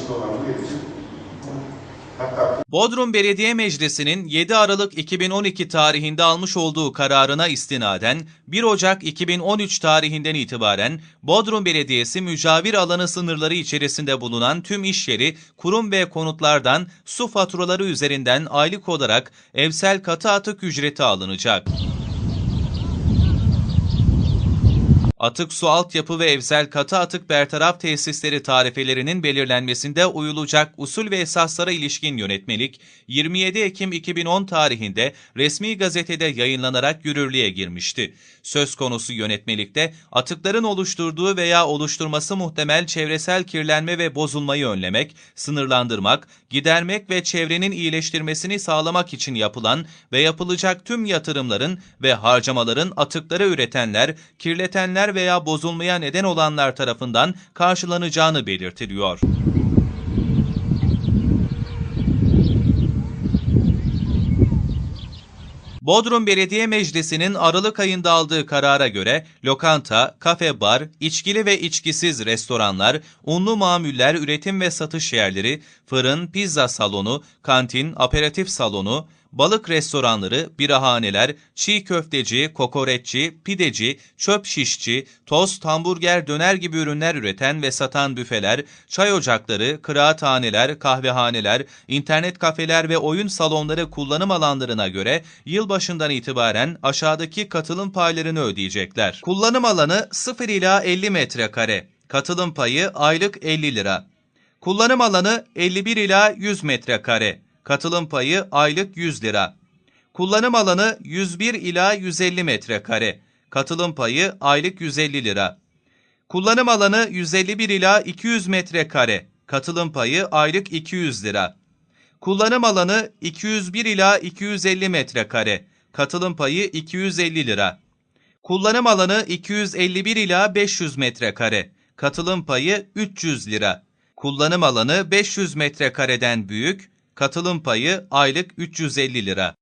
içinde olan bu hatta Bodrum Belediye Meclisi'nin 7 Aralık 2012 tarihinde almış olduğu kararına istinaden 1 Ocak 2013 tarihinden itibaren Bodrum Belediyesi mücavir alanı sınırları içerisinde bulunan tüm iş yeri, kurum ve konutlardan su faturaları üzerinden aylık olarak evsel katı atık ücreti alınacak. Atık su altyapı ve evsel katı atık bertaraf tesisleri tarifelerinin belirlenmesinde uyulacak usul ve esaslara ilişkin yönetmelik 27 Ekim 2010 tarihinde resmi gazetede yayınlanarak yürürlüğe girmişti. Söz konusu yönetmelikte atıkların oluşturduğu veya oluşturması muhtemel çevresel kirlenme ve bozulmayı önlemek, sınırlandırmak, gidermek ve çevrenin iyileştirmesini sağlamak için yapılan ve yapılacak tüm yatırımların ve harcamaların atıkları üretenler, kirletenler veya bozulmaya neden olanlar tarafından karşılanacağını belirtiliyor. Bodrum Belediye Meclisi'nin Aralık ayında aldığı karara göre lokanta, kafe, bar, içkili ve içkisiz restoranlar, unlu mamuller üretim ve satış yerleri, fırın, pizza salonu, kantin, aperatif salonu, balık restoranları, birahaneler, çiğ köfteci, kokoreççi, pideci, çöp şişçi, tost, hamburger, döner gibi ürünler üreten ve satan büfeler, çay ocakları, kıraathaneler, kahvehaneler, internet kafeler ve oyun salonları kullanım alanlarına göre yılbaşından itibaren aşağıdaki katılım paylarını ödeyecekler. Kullanım alanı 0 ila 50 metrekare. Katılım payı aylık 50 lira. Kullanım alanı 51 ila 100 metrekare. Katılım payı aylık 100 lira. Kullanım alanı 101 ila 150 metrekare. Katılım payı aylık 150 lira. Kullanım alanı 151 ila 200 metrekare. Katılım payı aylık 200 lira. Kullanım alanı 201 ila 250 metrekare. Katılım payı 250 lira. Kullanım alanı 251 ila 500 metrekare. Katılım payı 300 lira. Kullanım alanı 500 metrekareden büyük. Katılım payı aylık 350 lira.